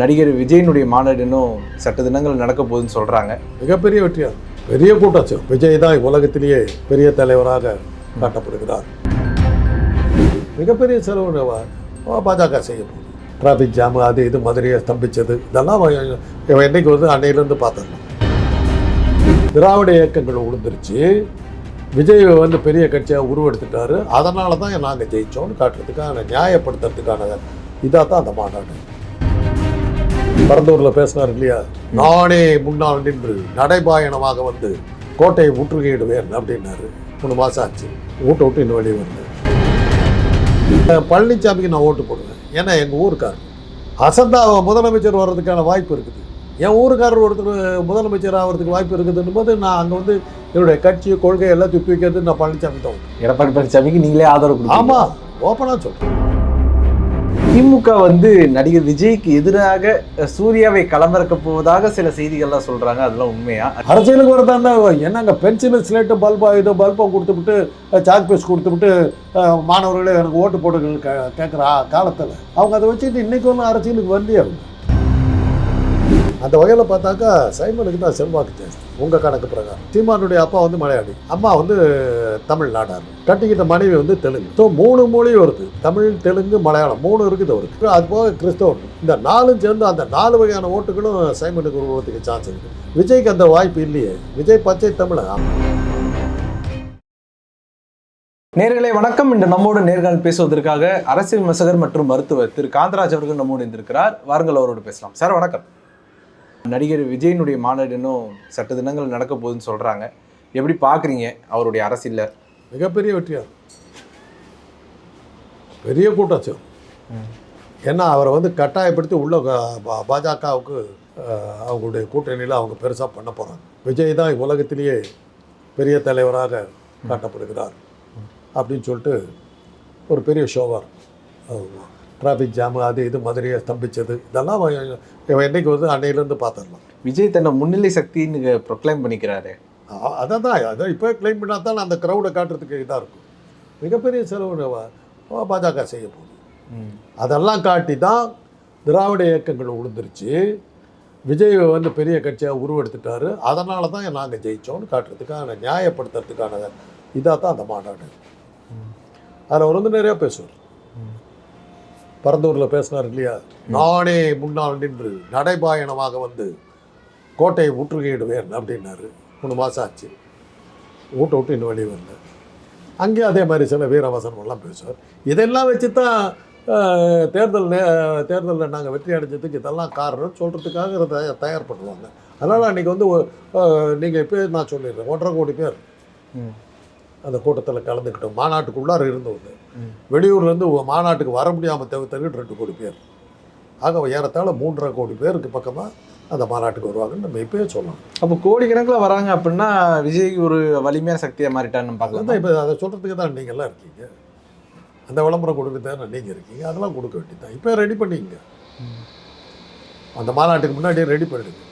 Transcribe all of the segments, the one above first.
நடிகர் விஜயனுடைய மாநாடு இன்னும் சட்ட தினங்கள் நடக்க போகுதுன்னு சொல்கிறாங்க மிகப்பெரிய வெற்றியாக பெரிய கூட்டாச்சு விஜய் தான் உலகத்திலேயே பெரிய தலைவராக காட்டப்படுகிறார். மிகப்பெரிய செலவு பாஜக செய்ய போகுது. டிராஃபிக் ஜாம் அது இது மதுரையை ஸ்தம்பிச்சது. இதெல்லாம் அவன் இவன் என்னைக்கு வந்து அன்னையிலேருந்து பார்த்துடலாம் திராவிட இயக்கங்கள் உளுந்துருச்சு. விஜய் வந்து பெரிய கட்சியாக உருவெடுத்துட்டாரு. அதனால தான் நாங்கள் ஜெயித்தோன்னு காட்டுறதுக்கான நியாயப்படுத்துறதுக்கான இதாக தான் அந்த மாநாடு. பரந்தூரில் பேசினார் இல்லையா? நானே முன்னால் நின்று நடைபாயணமாக வந்து கோட்டையை முற்றுகையிடுவேன் அப்படின்னாரு. மூணு மாதம் ஆச்சு. வீட்டை விட்டு இன்னும் வெளியே அஹ் பழனிசாமிக்கு நான் ஓட்டு போடுவேன். ஏன்னா எங்கள் ஊருக்கார். அசந்தா முதலமைச்சர் வர்றதுக்கான வாய்ப்பு இருக்குது. என் ஊருக்காரர் ஒருத்தர் முதலமைச்சர் ஆகிறதுக்கு வாய்ப்பு இருக்குதுன்னும் போது நான் அங்கே வந்து என்னுடைய கட்சி கொள்கை எல்லாம் துப்பி வைக்கிறது நான் பழனிசாமி தான் எடப்பாடி பழனிசாமிக்கு நீங்களே ஆதரவு. ஆமாம் ஓப்பனாக சொல்கிறேன் திமுக வந்து நடிகர் விஜய்க்கு எதிராக சூர்யாவை களமிறக்க போவதாக சில செய்திகள்லாம் சொல்றாங்க. அதெல்லாம் உண்மையா? அரசியலுக்கு வரதாண்டா என்னங்க பென்சில் ஸ்லேட்டு பல்பா இது பல்பை கொடுத்துவிட்டு சாக் பீஸ் கொடுத்துவிட்டு மாணவர்களே எனக்கு ஓட்டு போடுங்க கேட்குறா காலத்தில். அவங்க அதை வச்சுட்டு இன்னைக்கு ஒன்றும் அரசியலுக்கு வரலையே அவங்க? அந்த வகையில் பார்த்தாக்கா சைமனுக்கு தான் செல்வாக்கு ஜாஸ்தி உங்கள் கணக்கு பிரகாரம். சீமானுடைய அப்பா வந்து மலையாளி. அம்மா வந்து தமிழ் நாடார் கட்டிக்கிட்ட மனைவி வந்து தெலுங்கு. ஸோ மூணு மொழி வருது. தமிழ் தெலுங்கு மலையாளம். மூணு இருக்குது அவருக்கு. அது போக கிறிஸ்தவர் இந்த நாலும் சேர்ந்து அந்த நாலு வகையான ஓட்டுகளும் சைமனுக்கு உருவத்துக்கு சான்ஸ் இருக்குது விஜய்க்கு அந்த வாய்ப்பு இல்லையே. விஜய் பச்சை தமிழன் நேர்களை வணக்கம். இன்று நம்மோடு நேர்காணல் பேசுவதற்காக அரசியல் விமர்சகர் மற்றும் மருத்துவர் திரு. காந்தராஜ் அவர்கள் நம்மோடு இருந்திருக்கிறார் வாருங்கள் அவரோடு பேசலாம். சார் வணக்கம். நடிகர் விஜயனுடைய மாநாடு இன்னும் சட்ட தினங்கள் நடக்க போகுதுன்னு சொல்றாங்க. எப்படி பாக்குறீங்க அவருடைய அரசியல்ல? மிகப்பெரிய வெற்றியார் பெரிய கூட்டாச்சம் ஏன்னா அவரை வந்து கட்டாயப்படுத்தி உள்ள பாஜகவுக்கு அவங்களுடைய கூட்டணியில் அவங்க பெருசாக பண்ண போகிறாங்க விஜய் தான் உலகத்திலேயே பெரிய தலைவராக காட்டப்படுகிறார். அப்படின்னு சொல்லிட்டு ஒரு பெரிய ஷோவார் டிராஃபிக் ஜாமு அது இது மதுரையை ஸ்தம்பிச்சது. இதெல்லாம் என்னைக்கு வந்து அன்னையிலேருந்து பார்த்துடலாம். விஜய் தன்னை முன்னிலை சக்தின்னு ப்ரொக்ளைம் பண்ணிக்கிறாரு. அ- அதான் தான் அதான் இப்போ கிளைம் பண்ணால் தான் அந்த க்ரௌடை காட்டுறதுக்கு இதாக இருக்கும். மிகப்பெரிய செலவு பாஜக செய்ய போகுது. அதெல்லாம் காட்டி தான் திராவிட இயக்கங்கள் உளுந்துருச்சு. விஜய் வந்து பெரிய கட்சியாக உருவெடுத்துட்டாரு. அதனால தான் நாங்கள் ஜெயிச்சோம்னு காட்டுறதுக்கான நியாயப்படுத்துறதுக்கான இதாக தான் அந்த மாநாடு. அதில் அவர் வந்து நிறையா பேசுவார். பரந்தூரில் பேசினார் இல்லையா? நானே முன்னால் நின்று நடைபாயணமாக வந்து கோட்டையை முற்றுகையிடுவேன் அப்படின்னாரு. மூணு மாதம் ஆச்சு. வீட்டை விட்டு இன்னும் வெளியே வரல. அங்கேயும் அதே மாதிரி சில வீரவசனமெல்லாம் பேசுவார். இதெல்லாம் வச்சு தான் தேர்தல் தேர்தலில் நாங்கள் வெற்றி அடைஞ்சதுக்கு இதெல்லாம் காரணம் சொல்கிறதுக்காக தயார் தயார் பண்ணுவாங்க. அதனால் அன்றைக்கி வந்து நீங்கள் இப்போ நான் சொல்லிடுறேன். ஒன்றரை கோடி பேர் அந்த கூட்டத்தில் கலந்துக்கிட்டோம். மாநாட்டுக்குள்ளார இருந்தவங்க வெளியூர்லேருந்து மாநாட்டுக்கு வர முடியாமல் தவிர்த்தது ரெண்டு கோடி பேர். ஆக ஏறத்தாழ மூன்றரை கோடி பேருக்கு பக்கமாக அந்த மாநாட்டுக்கு வருவாங்கன்னு நம்ம இப்பயே சொல்லலாம் அப்போ கோடிக்கணக்கில் வராங்க அப்படின்னா விஜய் ஒரு வலிமையான சக்தியா மாறிட்டான்னு பார்க்கலாம்? இப்போ அதை சொல்கிறதுக்கு தான் நீங்கள்லாம் இருக்கீங்க. அந்த விளம்பரம் கொடுக்க தானே நீங்கள் இருக்கீங்க. அதெல்லாம் கொடுக்க வேண்டியதுதான். இப்போ ரெடி பண்ணிங்க அந்த மாநாட்டுக்கு முன்னாடியே ரெடி பண்ணிடுங்க.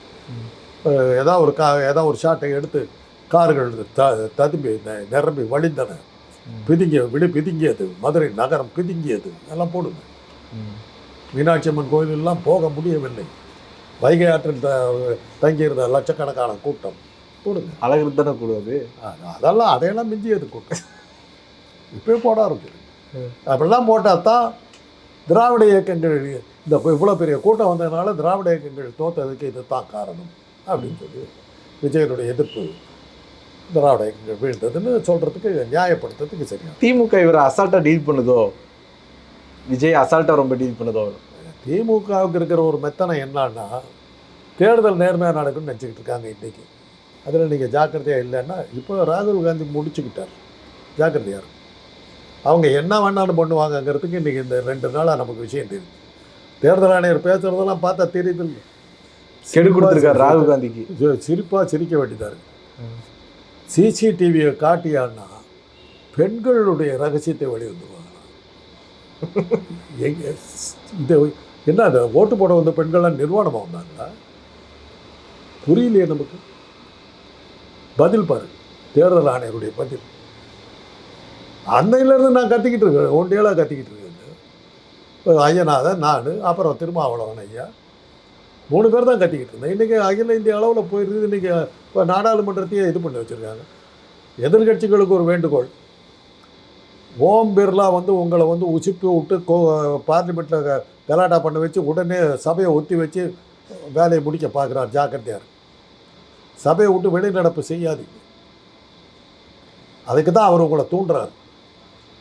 ஏதாவது ஒரு கா ஏதாவது ஒரு ஷாட்டை எடுத்து கார்கள் த ததும்பி நிரம்பி வழிந்தன. பிதுங்கிய விடு பிதுங்கியது. மதுரை நகரம் பிதுங்கியது. எல்லாம் போடுங்க. மீனாட்சி அம்மன் கோயிலெல்லாம் போக முடியவில்லை. வைகை ஆற்றில் த தங்கியிருந்த லட்சக்கணக்கான கூட்டம். போடுங்க. அழகு தானே கூடாது? அது- அதெல்லாம் அதையெல்லாம் மிஞ்சியது கூட்டம். இப்போ போட இருக்குது அப்படிலாம் போட்டால் தான் திராவிட இயக்கங்கள் இந்த இவ்வளோ பெரிய கூட்டம் வந்ததுனால திராவிட இயக்கங்கள் தோத்ததுக்கு இது தான் காரணம். அப்படின்னு சொல்லி விஜயனுடைய எதிர்ப்பு. திராவிட இயக்கங்கள் வீழ்ந்ததுன்னு சொல்கிறதுக்கு நியாயப்படுத்துறதுக்கு சரியா? திமுக இவரை அசால்ட்டா டீல் பண்ணுதோ? விஜய் அசால்ட்டா ரொம்ப டீல் பண்ணுதோ? திமுகவுக்கு இருக்கிற ஒரு மெத்தனை என்னன்னா தேர்தல் நேர்மையாக நடக்கும்னு நினச்சிக்கிட்டு இருக்காங்க இன்றைக்கி அதில் நீங்கள் ஜாக்கிரதையாக இல்லைன்னா இப்போ ராகுல் காந்தி முடிச்சுக்கிட்டார். ஜாக்கிரதையாக இருக்கும். அவங்க என்ன வேணாலும் பண்ணுவாங்கங்கிறதுக்கு இன்றைக்கி இந்த ரெண்டு நாளாக நமக்கு விஷயம் தெரியுது. தேர்தல் ஆணையர் பேசுகிறதெல்லாம் பார்த்தா தெரியுது இல்லை கெடு கொடுத்துருக்காரு ராகுல் காந்திக்கு. சிரிப்பாக சிரிக்க வேண்டியதாக இருக்கு. சிசிடிவியை காட்டியான்னா பெண்களுடைய ரகசியத்தை வெளிவந்துருவாங்க எங்கே இந்த என்ன அது ஓட்டு போட வந்த பெண்கள்லாம் நிர்வாணமாக வந்தாங்களா? புரியலையே நமக்கு. பதில் பாரு. தேர்தல் ஆணையருடைய பதில். அன்னையிலேருந்து நான் கத்திக்கிட்டு இருக்கேன். ஒன்றையெல்லாம் கத்திக்கிட்டு இருக்கேன். ஐயனாதான் நான் அப்புறம் திருமாவளவன் ஐயா. மூணு பேர் தான் கட்டிக்கிட்டு இருந்தேன். இன்றைக்கி அகில இந்திய அளவில் போயிருக்குது இன்றைக்கி இப்போ நாடாளுமன்றத்தையே இது பண்ணி வச்சுருக்காங்க. எதிர்கட்சிகளுக்கு ஒரு வேண்டுகோள். ஓம் பிர்லா வந்து உங்களை வந்து உசுப்பி விட்டு கோ பார்லிமெண்ட்டில் கலாட்டா பண்ண வச்சு உடனே சபையை ஒத்தி வச்சு வேலையை முடிக்க பார்க்குறார் ஜாக்கிரதையார். சபையை விட்டு வெளிநடப்பு செய்யாதீங்க. அதுக்கு தான் அவர் உங்களை தூண்டுறாரு.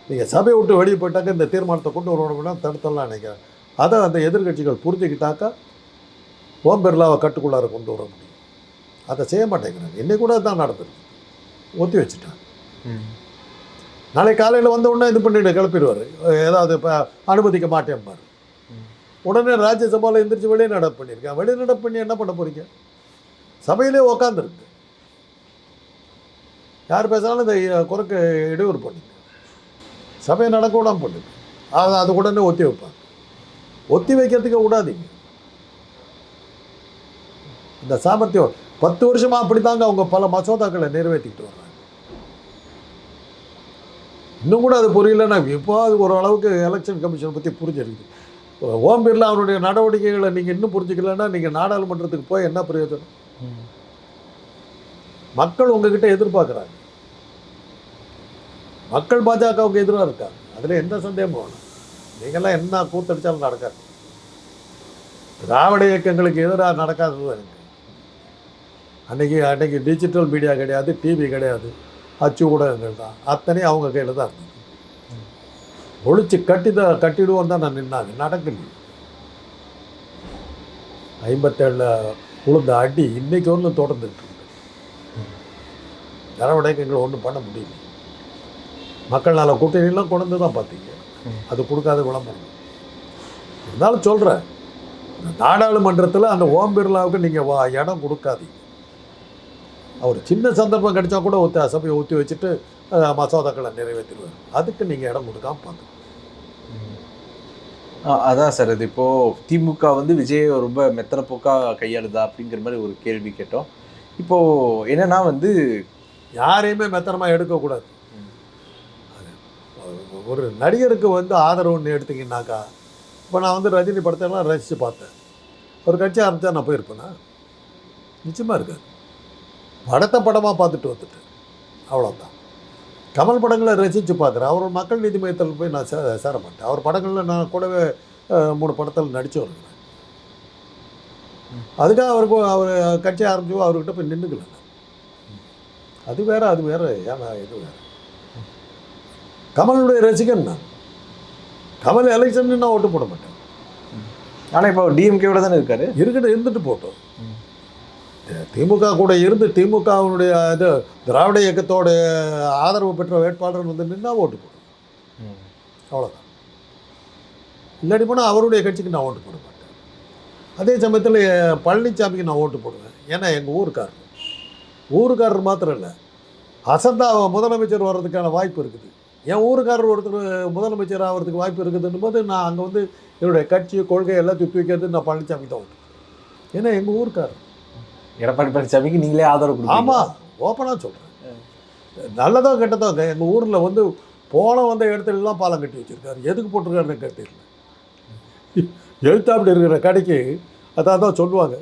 நீங்கள் சபையை விட்டு வெளியே போயிட்டாக்க இந்த தீர்மானத்தை கொண்டு வரணும்னா தடுத்தலாம் நினைக்கிறேன். அதை அந்த எதிர்கட்சிகள் புரிஞ்சுக்கிட்டாக்கா ஓம் பிர்லாவை கட்டுக்குள்ளார கொண்டு வர முடியும். அதை செய்ய மாட்டேங்கிறாங்க. இன்னைக்கு கூட தான் நடந்திருக்கு ஒத்தி வச்சுட்டாங்க. நாளை காலையில் வந்த உடனே இது பண்ணிட்டு கிளப்பிடுவார் ஏதாவது இப்போ அனுமதிக்க மாட்டேன்பார் உடனே ராஜ்யசபாவில் எந்திரிச்சு வெளியே நடப்பு பண்ணியிருக்கேன். வெளியே நடப்பு பண்ணி என்ன பண்ண போறீங்க? சபையிலே உக்காந்துருக்கு. யார் பேசினாலும் இந்த குறுக்கு இடையூறு பண்ணுங்க சபையை நடக்க விடாம பண்ணுங்க அது அது உடனே ஒத்தி வைப்பாங்க. ஒத்தி வைக்கிறதுக்கு விடாதீங்க. இந்த சாமர்த்தியம் பத்து வருஷமாக அப்படி தாங்க அவங்க பல மசோதாக்களை நிறைவேற்றிக்கிட்டு வர்றாங்க. இன்னும் கூட அது புரியலன்னா இப்போ அது ஒரு அளவுக்கு எலெக்ஷன் கமிஷன் பற்றி புரிஞ்சிருக்குது. ஓம் பிர்லா அவருடைய நடவடிக்கைகளை நீங்கள் இன்னும் புரிஞ்சுக்கலன்னா நீங்கள் நாடாளுமன்றத்துக்கு போய் என்ன பிரயோஜனம்? மக்கள் உங்ககிட்ட எதிர்பார்க்குறாங்க. மக்கள் பாஜகவுக்கு எதிராக இருக்காங்க. அதில் எந்த சந்தேகமும் வேணும். நீங்கள்லாம் என்ன கூத்தடிச்சாலும் நடக்காது. திராவிட இயக்கங்களுக்கு எதிராக நடக்காதது தான் எனக்கு அன்னைக்கு அன்னைக்கு டிஜிட்டல் மீடியா கிடையாது டிவி கிடையாது. அச்சு ஊடகங்கள் தான். அத்தனையும் அவங்க கையில் தான் இருந்தது. ஒழிச்சு கட்டி தான் கட்டிடுவோம் தான் நான் நின்னாங்க. நடக்கல. ஐம்பத்தேழில் உளுந்த அடி இன்னைக்கு ஒன்றும் தொடர்ந்துட்டு இருக்கு. திராவிட இயக்கங்கள் ஒன்றும் பண்ண முடியல. மக்கள் நல கூட்டணியெல்லாம் கொண்டு தான் பார்த்தீங்க. அது கொடுக்காத விளம்பரம். இருந்தாலும் சொல்கிறேன் நாடாளுமன்றத்தில் அந்த ஓம் பிர்லாவுக்கு நீங்கள் வா இடம் கொடுக்காதீங்க. அவர் சின்ன சந்தர்ப்பம் கிடைச்சா கூட ஒத்தி சபையை ஊற்றி வச்சுட்டு மசோதாக்களை நிறைவேற்றிடுவார். அதுக்கு நீங்கள் இடம் கொடுக்காம பார்த்து அதான் சார். இது இப்போ திமுக வந்து விஜய் ரொம்ப மெத்தன போக்கா கையாளுதா அப்படிங்கிற மாதிரி ஒரு கேள்வி கேட்டோம். இப்போ என்னன்னா வந்து யாரையுமே மெத்தனமாக எடுக்கக்கூடாது. அது ஒரு நடிகருக்கு வந்து ஆதரவுன்னு எடுத்தீங்கன்னாக்கா இப்போ நான் வந்து ரஜினி படத்தையெல்லாம் ரசித்து பார்த்தேன். ஒரு கட்சி ஆரம்பித்தா நான் போயிருப்பேனா? நிச்சயமாக இருக்காது. படத்தை படமாக பார்த்துட்டு வந்துட்டேன். அவ்வளோதான் கமல் படங்களை ரசித்து பார்க்குறேன். அவர் மக்கள் நீதி மையத்தில் போய் நான் சே சேர மாட்டேன். அவர் படங்களில் நான் கூடவே மூணு படத்தில் நடிச்சு வருகிறேன் அதுக்காக அவருக்கு அவர் கட்சி ஆரம்பிச்சு அவர்கிட்ட போய் நின்றுக்கல நான். அது வேற அது வேற. ஏன்னா இது வேற. கமலுடைய ரசிகன் நான். கமல் எலெக்ஷன் நான் ஓட்டு போட மாட்டேன். ஆனா இப்போ டிஎம்கேவோட தானே இருக்காரு? இருக்கட்டும் இருந்துட்டு போட்டோம். திமுக கூட இருந்து திமுகவினுடைய இது திராவிட இயக்கத்தோடைய ஆதரவு பெற்ற வேட்பாளர் வந்து நின்னா ஓட்டு போடுவேன் அவ்வளோதான் இல்லாட்டி போனால் அவருடைய கட்சிக்கு நான் ஓட்டு போட மாட்டேன். அதே சமயத்தில் பழனிசாமிக்கு நான் ஓட்டு போடுவேன். ஏன்னா எங்கள் ஊருக்காரர். ஊருக்காரர் மாத்திரம் இல்லை. அசந்தா முதலமைச்சர் வர்றதுக்கான வாய்ப்பு இருக்குது. என் ஊருக்காரர் ஒருத்தர் முதலமைச்சர் ஆகிறதுக்கு வாய்ப்பு இருக்குதுன்னு போது நான் அங்கே வந்து என்னுடைய கட்சி கொள்கை எல்லாத்தையும் தூக்கி வைக்கிறது நான் பழனிசாமி தான் ஓட்டு ஏன்னா எங்கள் ஊருக்காரர். எடப்பாடி பழனிசாமிக்கு நீங்களே ஆதரவு கொடுப்பீங்க ஆமாம் ஓப்பனாக சொல்கிறேன் நல்லதோ கெட்டதோ எங்கள் ஊரில் வந்து போன வந்த இடத்துல எல்லாம் பாலம் கட்டி வச்சுருக்காரு. எதுக்கு போட்டிருக்காருன்னு கேட்டீங்க எழுத்தாப்படி இருக்கிற கடைக்கு அதான் தான் சொல்லுவாங்க.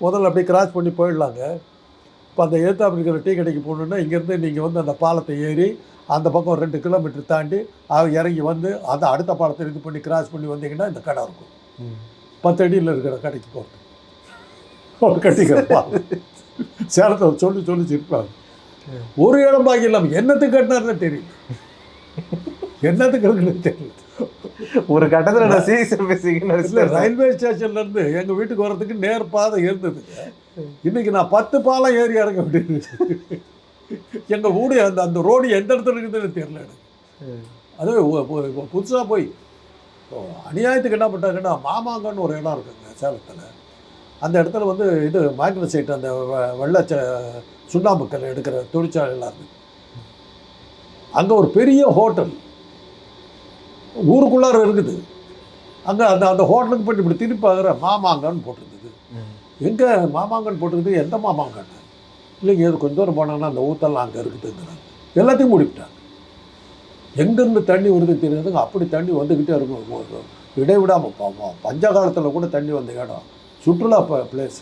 முதல்ல அப்படியே கிராஸ் பண்ணி போயிடலாங்க. இப்போ அந்த எழுத்தாப்படி இருக்கிற டீ கடைக்கு போகணுன்னா இங்கேருந்து நீங்கள் வந்து அந்த பாலத்தை ஏறி அந்த பக்கம் ரெண்டு கிலோமீட்டர் தாண்டி அவ இறங்கி வந்து அந்த அடுத்த பாலத்தை இது பண்ணி கிராஸ் பண்ணி வந்தீங்கன்னா இந்த கடை இருக்கும். ம். பத்து அடியில் இருக்கிற கடைக்கு போகிறது அவர் கட்டிக்கிறப்பா. சேலத்தில் சொல்லி சொல்லி சிரிப்பாங்க ஒரு இடம் பாக்கி இல்லாமல் என்னத்துக்கு கட்டினார்னு தெரியல. என்னத்துக்கு இருக்குன்னு தெரியல. ஒரு கட்டத்துல நான் சீரியஸா பேசிக்கன்னு இல்லை ரயில்வே ஸ்டேஷன்ல இருந்து எங்கள் வீட்டுக்கு வர்றதுக்கு நேர் பாதை இருந்ததுங்க இன்னைக்கு நான் பத்து பாலம் ஏறி இறங்க வேண்டியது எங்கள் வீடு அந்த அந்த ரோடு எந்த இடத்துல இருக்குதுன்னு தெரியல எனக்கு. அது புதுசாக போய் அநியாயத்துக்கு என்ன பண்ணிட்டாங்கன்னா மாமாங்கன்னு ஒரு இடம் இருக்குங்க சேலத்தில். அந்த இடத்துல வந்து இது மேக்னசைட் அந்த வெள்ளை சுண்ணாம்புக்கல் எடுக்கிற தொழிற்சாலைலாம் இருக்குது அங்கே ஒரு பெரிய ஹோட்டல். ஊருக்குள்ளார இருக்குது. அங்கே அந்த அந்த ஹோட்டலுக்கு போய் இப்படி திருப்பி பார்க்குற மாமாங்கன்னு போட்டிருந்தது. எங்கே மாமாங்கன்னு போட்டிருக்குது எந்த மாமாங்கன்னு? இல்லைங்க இது கொஞ்சம் தூரம் போனாங்கன்னா அந்த ஊத்தெல்லாம் அங்கே இருக்குதுங்கிறாங்க. எல்லாத்தையும் மூடிவிட்டாங்க. எங்கேருந்து தண்ணி வருது தெரியாதுங்க. அப்படி தண்ணி வந்துக்கிட்டே இருக்கும். இடைவிடாமல் பஞ்ச காலத்தில் கூட தண்ணி வந்த இடம். சுற்றுலா பிளேஸ்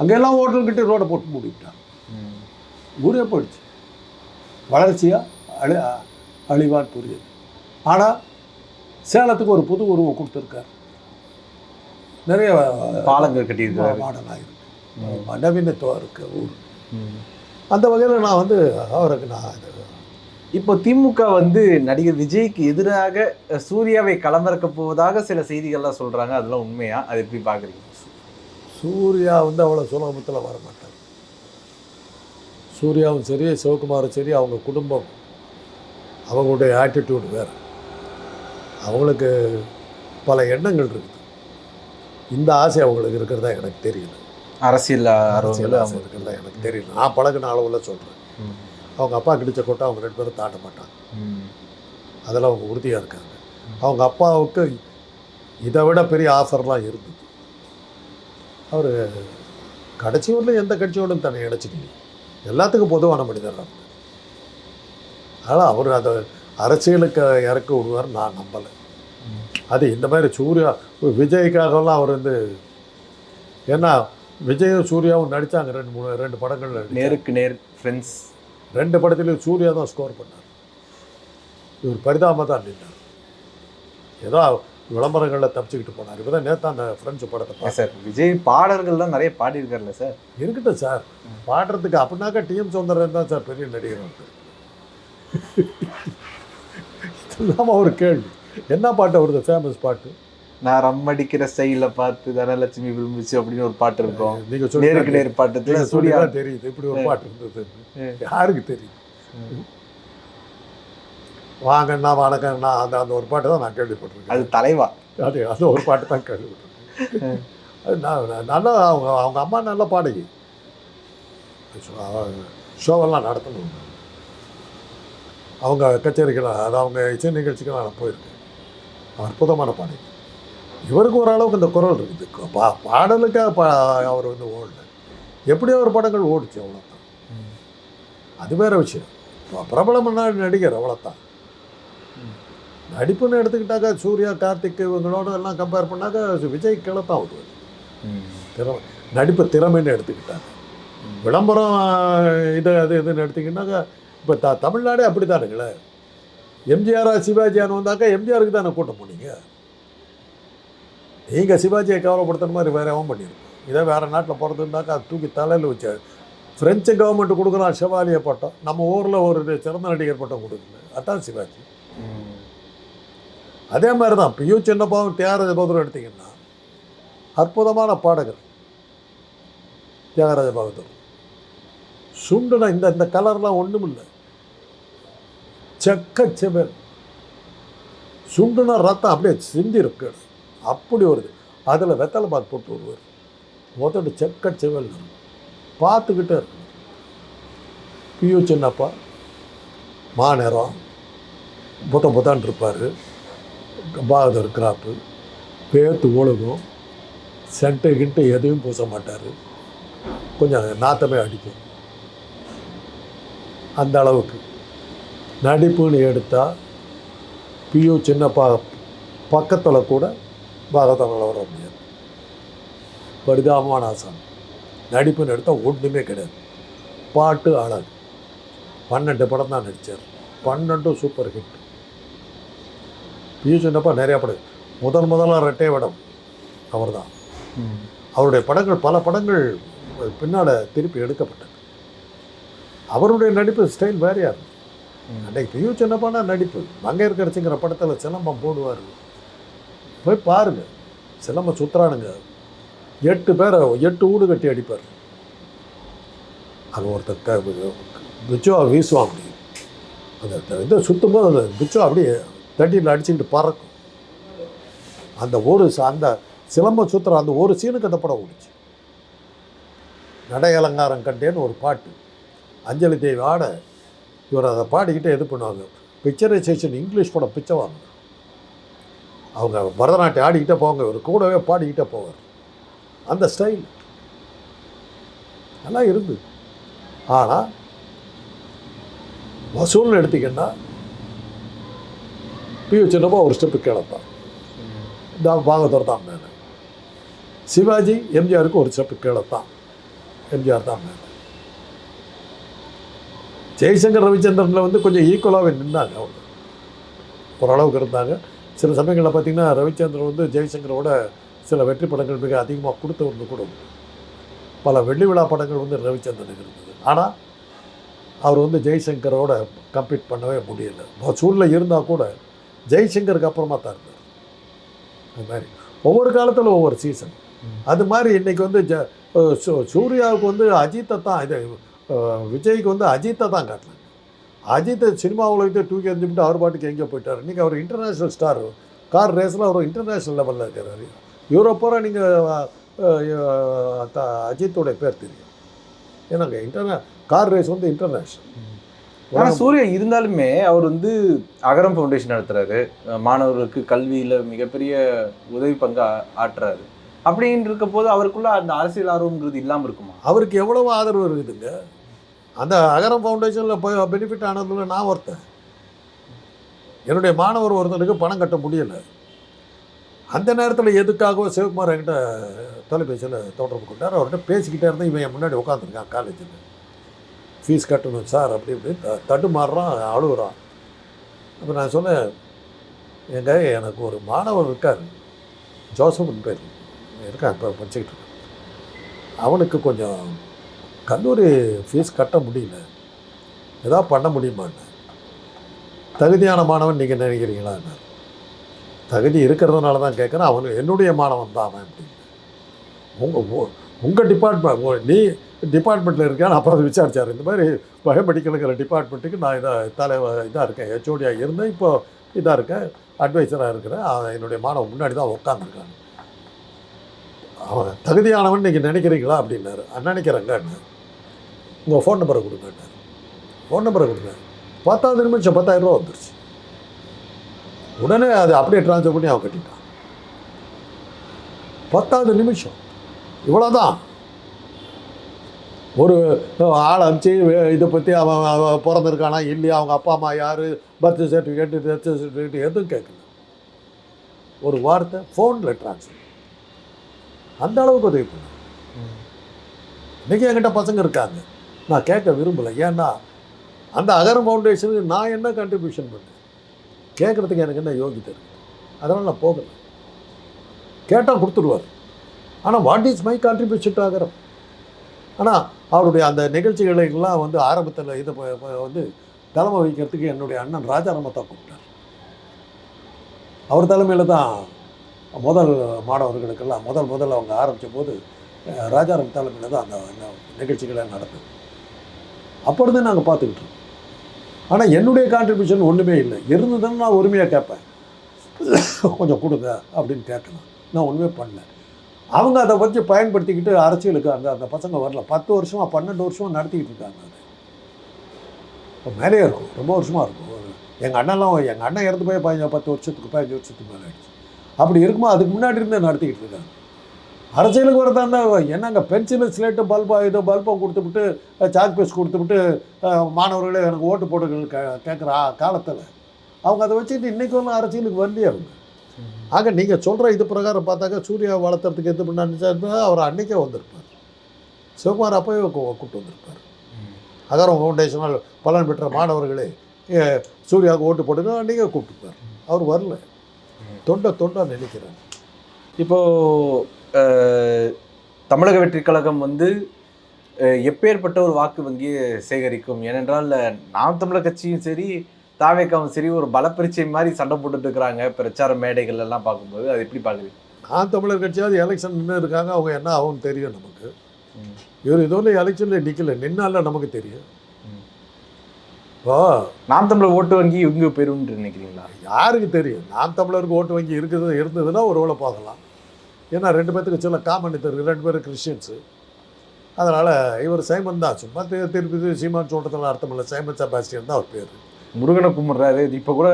அங்கெல்லாம் ஹோட்டல் கிட்ட ரோடை போட்டு மூடிவிட்டாங்க ஊரே போயிடுச்சு. வளர்ச்சியா? அழி அழிவான்னு புரியுது. ஆனால் சேலத்துக்கு ஒரு புது உருவம் கொடுத்துருக்காரு. நிறைய பாலங்கள் கட்டியிருக்காரு மாடலாக இருக்கு நவீனத்துவம் இருக்கு ஊர். அந்த வகையில் நான் வந்து அவருக்கு நான் இது இப்போ திமுக வந்து நடிகர் விஜய்க்கு எதிராக சூர்யாவை களமிறக்க போவதாக சில செய்திகள்லாம் சொல்றாங்க. அதெல்லாம் உண்மையா? அது எப்படி பாக்குறீங்க சூர்யா வந்து அவ்வளோ சுலபத்தில் வர மாட்டார் சூர்யாவும் சரி சிவகுமாரும் சரி அவங்க குடும்பம் அவங்களுடைய ஆட்டிடியூட் வேறு. அவங்களுக்கு பல எண்ணங்கள் இருக்குது. இந்த ஆசை அவங்களுக்கு இருக்கிறதா எனக்கு தெரியல. அரசியல் அரசியல் ஆசை. இருக்கிறதா எனக்கு தெரியல. நான் பழகின அளவில் சொல்கிறேன். அவங்க அப்பா கிடிச்ச கொட்டை அவங்க ரெண்டு பேரும் தாண்ட மாட்டாங்க. ம். அதில் அவங்க உறுதியாக இருக்காங்க. அவங்க அப்பாவுக்கு இதை விட பெரிய ஆஃபர்லாம் இருந்தது. அவர் கடைசி வரலும் எந்த கட்சியோடும் தன்னை இணைச்சிக்கலையே எல்லாத்துக்கும் பொதுவான மனிதர் தான் அதனால் அவர் அதை அரசியலுக்கு இறக்கி விடுவார் நான் நம்பலை. அது இந்த மாதிரி சூர்யா விஜய்க்காகலாம் அவர் வந்து ஏன்னா விஜயும் சூர்யாவும் நடித்தாங்க ரெண்டு மூணு ரெண்டு படங்கள். நேருக்கு நேர் ஃப்ரெண்ட்ஸ் ரெண்டு படத்துலையும் சூர்யா தான் ஸ்கோர் பண்ணார். இவர் பரிதாபமாக தான் நின்றார். ஏதோ விளம்பரங்களில் தப்பிச்சுக்கிட்டு போனார். இப்போ தான் நேற்று அந்த ஃப்ரெண்ட்ஸ் படத்தை சார் விஜய் பாடல்கள்லாம் நிறைய பாடியிருக்காருல்ல சார்? இருக்கட்டும் சார். பாடுறதுக்கு அப்படின்னாக்கா டிஎம் சௌந்தரன் தான் சார் பெரிய நடிகர் இல்லாமல் ஒரு கேள்வி. என்ன பாட்டு அவரது? ஃபேமஸ் பாட்டு. நான் ரம் அடிக்கிற ஸ்டைல பார்த்து தனலட்சுமி விரும்பிச்சு அப்படின்னு ஒரு பாட்டு இருக்கும். நீங்க நேருக்கு நேர் நீங்க சூர்யா தெரியுது. இப்படி ஒரு பாட்டு இருந்தது. யாருக்கு தெரியும்? வாங்கண்ணா வணக்கண்ணா அந்த அந்த ஒரு பாட்டு தான் நான் கேள்விப்பட்டிருக்கேன். அது தலைவா? அது அது ஒரு பாட்டு தான் கேள்விப்பட்டிருக்கேன். அது நான் நான் நல்லா அவங்க அவங்க அம்மா நல்லா பாடகி ஷோவெல்லாம் நடத்தணும். அவங்க கச்சேரிக்கெல்லாம் அது அவங்க இசை நிகழ்ச்சிக்கெல்லாம் நான் போயிருக்கேன். அற்புதமான பாடகி இவருக்கு ஓரளவுக்கு இந்த குரல் இருக்குது. பா பாடலுக்காக பா அவர் வந்து ஓடல. எப்படியோ ஒரு படங்கள் ஓடிச்சு அவ்வளோதான் அது வேற விஷயம். பிரபலமான நடிகர் அவ்வளோதான் நடிப்புன்னு எடுத்துக்கிட்டாக்கா சூர்யா கார்த்திக் இவங்களோட எல்லாம் கம்பேர் பண்ணாக்கா விஜய் கிளத்தான் வருவார் திறமை நடிப்பு திறமைன்னு எடுத்துக்கிட்டாங்க. விளம்பரம் இது அது இதுன்னு எடுத்திங்கன்னாக்கா இப்போ த தமிழ்நாடே அப்படி தானுங்களே எம்ஜிஆரா சிவாஜியான்னு வந்தாக்கா எம்ஜிஆருக்கு தானே கூட்டம் போனீங்க. நீங்கள் சிவாஜியை கவலைப்படுத்துற மாதிரி வேற எவன் பண்ணியிருப்போம் இதே வேறு நாட்டில் பிறந்திருந்தாக்கா அது தூக்கி தலையில் வச்சார். ஃப்ரெஞ்சு கவர்மெண்ட் கொடுக்குறான் ஷெவாலிய பட்டம். நம்ம ஊரில் ஒரு சிறந்த நடிகர் பட்டம் கொடுக்கல. அதான் சிவாஜி. அதே மாதிரி தான் பியூ சின்னப்பாவும் தியாகராஜ பகதூர் எடுத்தீங்கன்னா அற்புதமான பாடகர் தியாகராஜ பகதூர் சுண்டுன இந்த இந்த கலர்லாம் ஒன்றும் இல்லை. செக்க செவல். சுண்டுன ரத்தம் அப்படியே சிந்தி இருக்கு அப்படி வருது. அதில் வெத்தலை பாக்கு போட்டு வருவார். முதல்ல செக்க செவல். பார்த்துக்கிட்டே இருக்கணும் பியூ சின்னப்பா மாநேரம். புத்த புத்தான் இருப்பார். பாகதர் கிராப்பு பேத்து ஒழுகும் சென்ட்டு கிட்டு எதையும் பூச மாட்டார். கொஞ்சம் நாத்தமே அடிக்கும். அந்த அளவுக்கு. நடிப்புன்னு எடுத்தால் பியூ சின்னப்பா பக்கத்தில் கூட பாகதரில் வர முடியாது பரிதாபமான ஆசான் நடிப்புன்னு எடுத்தால் ஒன்றுமே கிடையாது. பாட்டு அழகு பன்னெண்டு படம் தான் நடித்தார் பன்னெண்டும் சூப்பர் ஹிட் பியூ சின்னப்பா நிறையா படம். முதன் முதலாக ரெட்டை படம் அவர் தான் அவருடைய படங்கள் பல படங்கள் பின்னால் திருப்பி எடுக்கப்பட்டது. அவருடைய நடிப்பு ஸ்டைல் வேறையா இருக்கும் அன்னைக்கு பியூ சின்னப்பானா நடிப்பு. மங்கையர் கரைச்சிங்கிற படத்தில் சிலம்பம் போடுவார். போய் பாருங்க. சிலம்ப சுத்துறானுங்க. எட்டு பேரை எட்டு ஊடு கட்டி அடிப்பார். அது ஒருத்தர் பிச்சோ வீசுவான் அப்படி. அந்த இதை சுற்றும்போது அந்த பிச்சோ அப்படியே தட்டியில் அடிச்சுக்கிட்டு பறக்கும். அந்த ஒரு அந்த சிலம்ப சுற்றுற அந்த ஒரு சீனுக்கு அந்த படம் ஓடிச்சு. நடை அலங்காரம் கண்டேன்னு ஒரு பாட்டு. அஞ்சலி தேவி ஆட இவர் அதை பாடிக்கிட்டே இது பண்ணுவாங்க. பிக்சரைசேஷன் இங்கிலீஷ் படம் பிச்சை வாங்க அவங்க பரதநாட்டியம் ஆடிக்கிட்டே போவாங்க இவர் கூடவே பாடிக்கிட்டே போவார். அந்த ஸ்டைல். நல்லா இருந்து. ஆனால் வசூல்னு எடுத்திங்கன்னா பியூ சின்னப்பா ஒரு ஸ்டெப்பு கிளப்பான் இந்த பாகத்தோர் தான் மேலே. சிவாஜி எம்ஜிஆருக்கு ஒரு ஸ்டெப்பு கீழே எம்ஜிஆர் தான் மேலே. ஜெய்சங்கர் ரவிச்சந்திரனில் வந்து கொஞ்சம் ஈக்குவலாகவே நின்றாங்க அவங்க. ஓரளவுக்கு இருந்தாங்க. சில சமயங்களில் பார்த்தீங்கன்னா ரவிச்சந்திரன் வந்து ஜெய்சங்கரோட சில வெற்றி படங்கள் மிக அதிகமாக கொடுத்தவங்க கூட உண்டு. பல வெள்ளி விழா படங்கள் வந்து ரவிச்சந்திரனுக்கு இருந்தது. ஆனால் அவர் வந்து ஜெய்சங்கரோட கம்ப்ளீட் பண்ணவே முடியலை. சூழ்நிலை இருந்தால் கூட ஜெய்சங்கருக்கு அப்புறமா தான் இருந்தார். அது மாதிரி. ஒவ்வொரு காலத்தில் ஒவ்வொரு சீசன் அது மாதிரி இன்றைக்கி வந்து ஜ சூ- சூர்யாவுக்கு வந்து அஜித்தை தான் இது விஜய்க்கு வந்து அஜித்தை தான் காட்டலாம் அஜித் சினிமா உலகத்தை தூக்கி எறிஞ்சுட்டு அவர் பாட்டுக்கு எங்கேயோ போயிட்டார். இன்றைக்கி அவர் இன்டர்நேஷ்னல் ஸ்டார் கார் ரேஸில் அவர் இன்டர்நேஷ்னல் லெவலில் இருக்கிறாரு யூரோப்போட நீங்கள் அஜித்தோடைய பேர் தெரியும். ஏன்னாங்க இன்டர்நே கார் ரேஸ் வந்து இன்டர்நேஷ்னல் ஆனா சூர்யா இருந்தாலுமே அவர் வந்து அகரம் ஃபவுண்டேஷன் நடத்துறாரு. அஹ் மாணவர்களுக்கு கல்வியில மிகப்பெரிய உதவி பங்கு ஆற்றுறாரு. அப்படின்னு இருக்க போது அவருக்குள்ள அந்த அரசியல் ஆர்வம்ன்றது இல்லாம இருக்குமா? அவருக்கு எவ்வளவு ஆதரவு இருக்குதுங்க? அந்த அகரம் ஃபவுண்டேஷனில் போய் பெனிஃபிட் ஆனதில் நான் ஒருத்தன். என்னுடைய மாணவர் ஒருத்தனுக்கு பணம் கட்ட முடியலை. அந்த நேரத்தில் எதுக்காகவோ சிவகுமார் என்கிட்ட தொலைபேசியில் தொடர்பு கொண்டார். அவர்கிட்ட பேசிக்கிட்டே இருந்தேன். இவன் என் முன்னாடி உட்காந்துருக்கான் காலேஜில் ஃபீஸ் கட்டணும் சார் அப்படி இப்படி த- தடுமாறுறான் அழுகுறான். அப்போ நான் சொன்னேன் எங்க எனக்கு ஒரு மாணவர் இருக்கார். ஜோசப்னு பேர். இருக்கான் இப்போ படிச்சுக்கிட்டு இருக்கான். அவனுக்கு கொஞ்சம் கல்லூரி ஃபீஸ் கட்ட முடியல. ஏதாவது பண்ண முடியுமான்னு தகுதியான மாணவன் நீங்கள் நினைக்கிறீங்களா தகுதி இருக்கிறதுனால தான் கேட்குறேன் அவன் என்னுடைய மாணவன் தான் அவன் அப்படின்னு. உங்கள் உங்கள் டிபார்ட்மெண்ட் நீ டிபார்ட்மெண்ட்டில் இருக்கான்னு அப்புறம் அதை விசாரிச்சார். இந்த மாதிரி பயோமெடிக்கலுங்கிற டிபார்ட்மெண்ட்டுக்கு நான் இதாக தலை இதாக இருக்கேன். ஹெச்ஓடியாக இருந்தேன். இப்போ இதாக இருக்கேன். அட்வைசராக இருக்கிறேன். அவன் என்னுடைய மாணவன் முன்னாடி தான் உட்காந்துருக்காங்க அவன் தகுதியானவன் நீங்கள் நினைக்கிறீங்களா? அப்படின்னாரு. நினைக்கிறேங்க உங்கள் ஃபோன் நம்பரை கொடுங்கன்னாரு ஃபோன் நம்பரை கொடுங்க. பத்தாவது நிமிஷம் பத்தாயிரம் ரூபா வந்துருச்சு. உடனே அது அப்படியே ட்ரான்ஸ்ஃபர் பண்ணி அவன் கட்டிட்டான். பத்தாவது நிமிஷம். இவ்வளோதான் ஒரு ஆள் அனுப்பிச்சு இதை பற்றி அவன் அவன் பிறந்திருக்கானா? இல்லையா? அவங்க அப்பா அம்மா யார்? பர்த் சர்டிஃபிகேட் டெத் சர்டிஃபிகேட் எதுவும் கேட்கல. ஒரு வார்த்தை ஃபோனில் ட்ரான்ஸ்ஃபர் அந்த அளவுக்கு உதவி பண்ண இன்றைக்கி என்கிட்ட பசங்க இருக்காங்க. நான் கேட்க விரும்பலை. ஏன்னா அந்த அகரம் ஃபவுண்டேஷனுக்கு நான் என்ன கண்ட்ரிபியூஷன் பண்ணேன்? கேட்குறதுக்கு எனக்கு என்ன யோகிதை இருக்குது அதனால் நான் போகலை. கேட்டால் கொடுத்துருவார். ஆனால் what is my contribution to Agaram ஆனால் அவருடைய அந்த நிகழ்ச்சிகளை எல்லாம் வந்து ஆரம்பத்தில் இதை வந்து தலைமை வைக்கிறதுக்கு என்னுடைய அண்ணன் ராஜாராமத்தா கூப்பிட்டார். அவர் தலைமையில் தான் முதல் மாணவர்களுக்கெல்லாம் முதல் முதல்ல அவங்க ஆரம்பித்த போது ராஜாராம் தலைமையில் தான் அந்த நிகழ்ச்சிகளை நடந்தது. அப்பொழுது நாங்கள் பார்த்துக்கிட்டு இருக்கோம் ஆனால் என்னுடைய கான்ட்ரிபியூஷன் ஒன்றுமே இல்லை. இருந்ததுன்னு நான் உரிமையாக கேட்பேன். கொஞ்சம் கொடுங்க அப்படின்னு கேட்கலாம். நான் ஒன்றுமே பண்ணல. அவங்க அதை வச்சு பயன்படுத்திக்கிட்டு அரசியலுக்கு அந்த அந்த பசங்க வரல. பத்து வருஷமாக பன்னெண்டு வருஷமாக நடத்திக்கிட்டு இருக்காங்க அதை. இப்போ மேலேயே இருக்கும். ரொம்ப வருஷமாக இருக்கும். எங்கள் அண்ணன்லாம் எங்கள் அண்ணன் இறந்து போய் பதினஞ்சு பத்து வருஷத்துக்கு பதினஞ்சு வருஷத்துக்கு மேலே ஆயிடுச்சு. அப்படி இருக்குமா அதுக்கு முன்னாடி இருந்தே நடத்திக்கிட்டு இருக்காங்க. அரசியலுக்கு வரதா இருந்தால் என்னங்க பென்சிலு ஸ்லேட்டு பல்பா இது பல்பை கொடுத்துவிட்டு சாக் பீஸ் கொடுத்துவிட்டு மாணவர்களே எனக்கு ஓட்டு போடுங்கள் கே கேட்குற காலத்தில். அவங்க அதை வச்சுட்டு இன்றைக்கி ஒன்றும் அரசியலுக்கு வரலையே அவங்க? ஆக நீங்கள் சொல்கிற இது பிரகாரம் பார்த்தாக்கா சூர்யா வளர்த்துறதுக்கு எது பண்ணான்னு அவர் அன்றைக்கே வந்திருப்பார். சிவகுமார் அப்போவே கூப்பிட்டு வந்திருப்பார். அகரம் ஃபவுண்டேஷனால் பலன் பெற்ற மாணவர்களே சூர்யாவுக்கு ஓட்டு போட்டுங்க அன்றைக்கே கூப்பிட்டுப்பார். அவர் வரல. தொண்டை தொண்டாக நினைக்கிறார். இப்போது தமிழக வெற்றிக் கழகம் வந்து எப்பேற்பட்ட ஒரு வாக்கு வங்கியை சேகரிக்கும்? ஏனென்றால் நாம் தமிழர் கட்சியும் சரி தாவேக்காவும் சரி ஒரு பலப்பரிச்சை மாதிரி சண்டை போட்டுட்டு இருக்கிறாங்க. பிரச்சார மேடைகள் எல்லாம் பார்க்கும்போது அது எப்படி பார்க்குறீங்க? நான் தமிழர் கட்சியாவது எலெக்ஷன் நின்று இருக்காங்க. அவங்க என்ன ஆகும்னு தெரியும் நமக்கு. இவர் இதோட எலெக்ஷனில் நிற்கல நின்னால நமக்கு தெரியும். ஓ நாம் தமிழர் ஓட்டு வங்கி இவங்க பெறும்னு நினைக்கிறீங்களா? யாருக்கு தெரியும்? நாம் தமிழருக்கு ஓட்டு வங்கி இருக்குது இருந்ததுன்னா ஒரு வேளை பார்க்கலாம். ஏன்னா ரெண்டு பேர்த்துக்கு சில காமன் இருக்குது ரெண்டு பேரும் கிறிஸ்டியன்ஸு அதனால் இவர் சைமன் தான். சும்மா திருப்பி சீமான் சொல்கிறதுல அர்த்தம் இல்லை. சைமன் செபாஸ்டியன் தான் அவர் பேர். முருகனை கும்பிடுறாரு. இப்ப கூட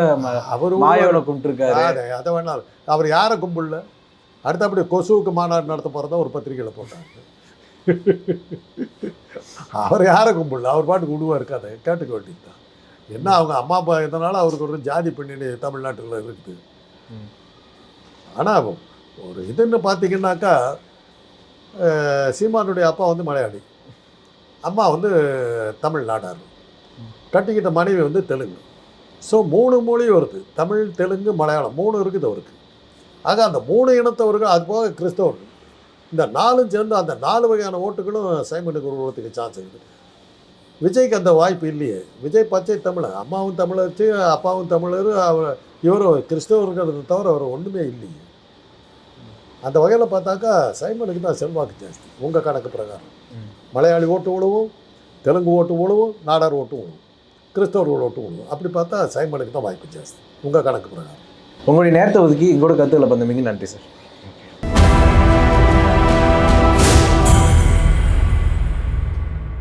அவர் மாயவனை கும்பிட்டுருக்காரு. அதை வேணாலும். அவர் யாரை கும்பிடல? அடுத்தபடி கொசுவுக்கு மாநாடு நடத்த போகிறதா ஒரு பத்திரிக்கையில் போட்டாங்க. அவர் யாரை கும்பிடல? அவர் பாட்டுக்கு விடுவா இருக்காது கேட்டுக்க வேண்டியது தான். என்ன அவங்க அம்மா அப்பா இதனால அவருக்கு ஒரு ஜாதி பெண்ணினி தமிழ்நாட்டில் இருக்குது. ஆனால் ஒரு இதுன்னு பார்த்தீங்கன்னாக்கா சீமானுடைய அப்பா வந்து மலையாளி. அம்மா வந்து தமிழ் நாடார். கட்டிக்கிட்ட மனைவி வந்து தெலுங்கு. ஸோ மூணு மொழி வருது. தமிழ் தெலுங்கு மலையாளம். மூணு இருக்குது அவருக்கு. ஆக அந்த மூணு இனத்தவர்கள் அது போக கிறிஸ்தவர்கள். இந்த நாலும் சேர்ந்து அந்த நாலு வகையான ஓட்டுகளும் சைமனுக்கு உருவத்துக்கு சான்ஸ் இருக்குது. விஜய்க்கு அந்த வாய்ப்பு இல்லையே. விஜய் பச்சை தமிழர். அம்மாவும் தமிழர் அப்பாவும் தமிழர் அவர் இவரும் கிறிஸ்தவர்கள் தவிர அவர் ஒன்றுமே இல்லையே. அந்த வகையில் பார்த்தாக்கா சைமனுக்கு தான் செல்வாக்கு ஜாஸ்தி. உங்கள் கணக்கு பிரகாரம். மலையாளி ஓட்டு விழுவும் தெலுங்கு ஓட்டு விழுவும் நாடார் ஓட்டு விழுவும் கிறிஸ்தவர்கள் ஓட்டு விழுவும் அப்படி பார்த்தா சைமனுக்கு தான் வாய்ப்பு ஜாஸ்தி. உங்கள் கணக்கு பிரகாரம். உங்களுடைய நேரத்தை ஒதுக்கி எங்களோட கருத்துக்களை பந்தமிக்கு நன்றி சார்.